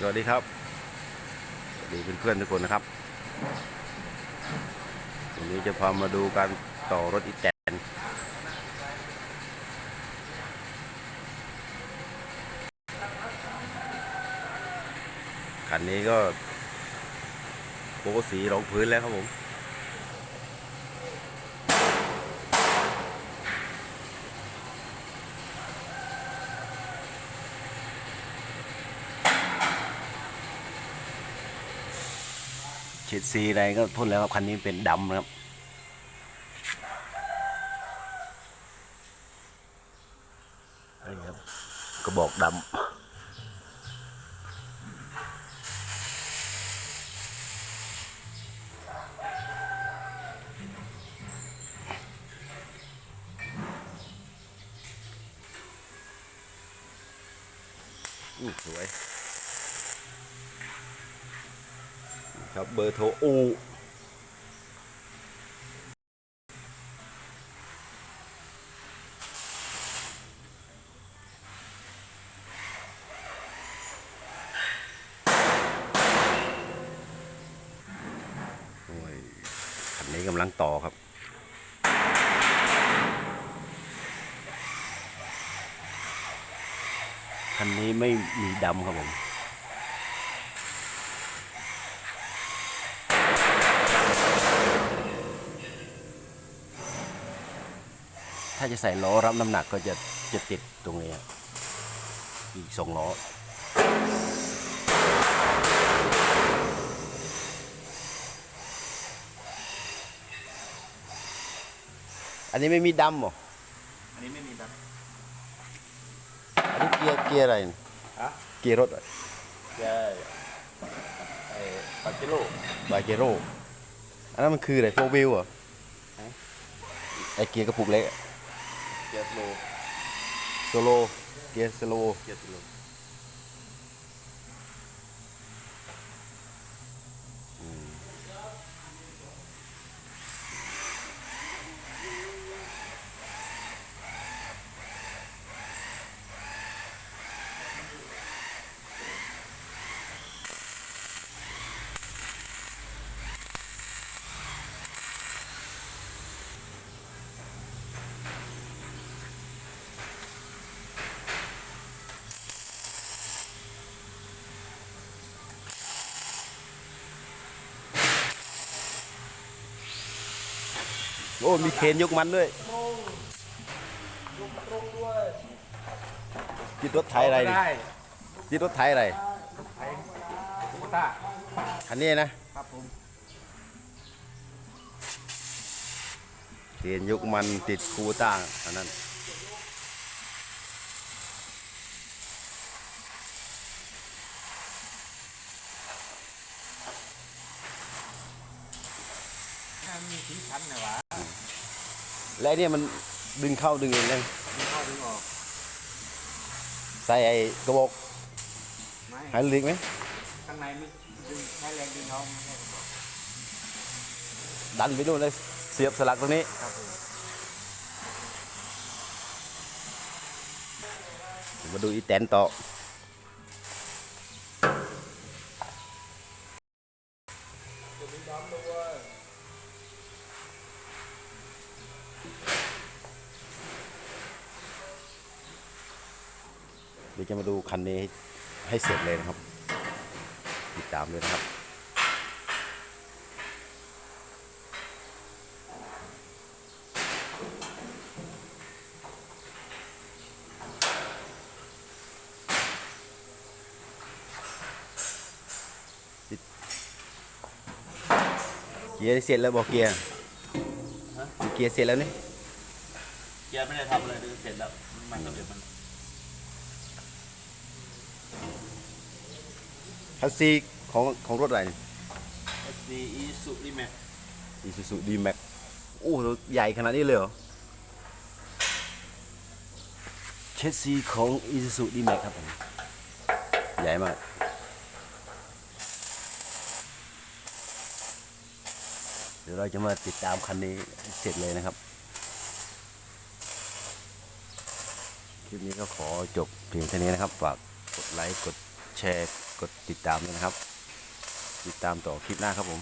สวัสดีครับ สวัสดีเพื่อนๆทุกคนนะครับ วันนี้จะพามาดูการต่อรถอีแตนคันนี้ก็โป๊สีรองพื้นแล้วครับผม เฉดสีอะไรก็พ่นแล้วครับคันนี้เป็นดำนะครับนี่ครับกระบอกดำอู้สวย ครับเบอร์โทรอูโอ้ยคันนี้กำลังต่อครับคันนี้ไม่มีดำครับผม ถ้าจะใส่ล้อรับน้ำหนักก็จะจะติดตรงนี้ครับอีกสองล้ออันนี้ไม่มีดำเหรอ อันนี้ไม่มีดับอันนี้เกียร์เกียร์อะไรเนี่ยฮะเกียร์รถอะไรแกไอ้ปาเจโร่บาเกโร่อันนั้นมันคืออะไรโฟวิลเหรอไอเกียร์กระปุกเล็กอะ เกียร์โลโโลเกียร์สโลเกียร์โลโอ้มีเคนยกมันด้วยจิตรถไถอะไรนี่ได้จิตรถไถอะไรไอ้ตุ๊กตาคันนี้นะครับผมเคนยกมันติดคูต้าอันนั้น ถ้ามีสีชันเนี่ยวะและไอ้เนี่ยมันดึงเข้าดึงเองเลยดึงเข้าดึงออกใส่ไอ้กระบอกไม่ไฮดรอลิกไหมข้างในไม่ดึงใช้แรงดึงเขาไม่ใช่ครับดันไปนู่นเลยเสียบสลักตรงนี้ ครับผมมาดูอีแตนต่อเดี๋ยวจะมาดูคันนี้ให้เสร็จเลยนะครับ ติดตามเลยนะครับเกียร์เสร็จแล้วบอกเกียร์เกียร์เสร็จแล้วนี่เกียร์ไม่ได้ทำอะไรเลยเสร็จแล้วมันก็เดี๋ยวมัน คัสซีของของรถอะไรดีอีสุรีแม็กอีซูซูดีแม็กโอ้โหใหญ่ขนาดนี้เลยเหรอเชสซีของอีซูซูดีแม็กครับผมใหญ่มากเดี๋ยวเราจะมาติดตามคันนี้ให้เสร็จเลยนะครับ คลิปนี้ก็ขอจบเพียงเท่านี้นะครับ ฝากกดไลค์ กดแชร์ กดติดตามด้วยนะครับ ติดตามต่อคลิปหน้าครับผม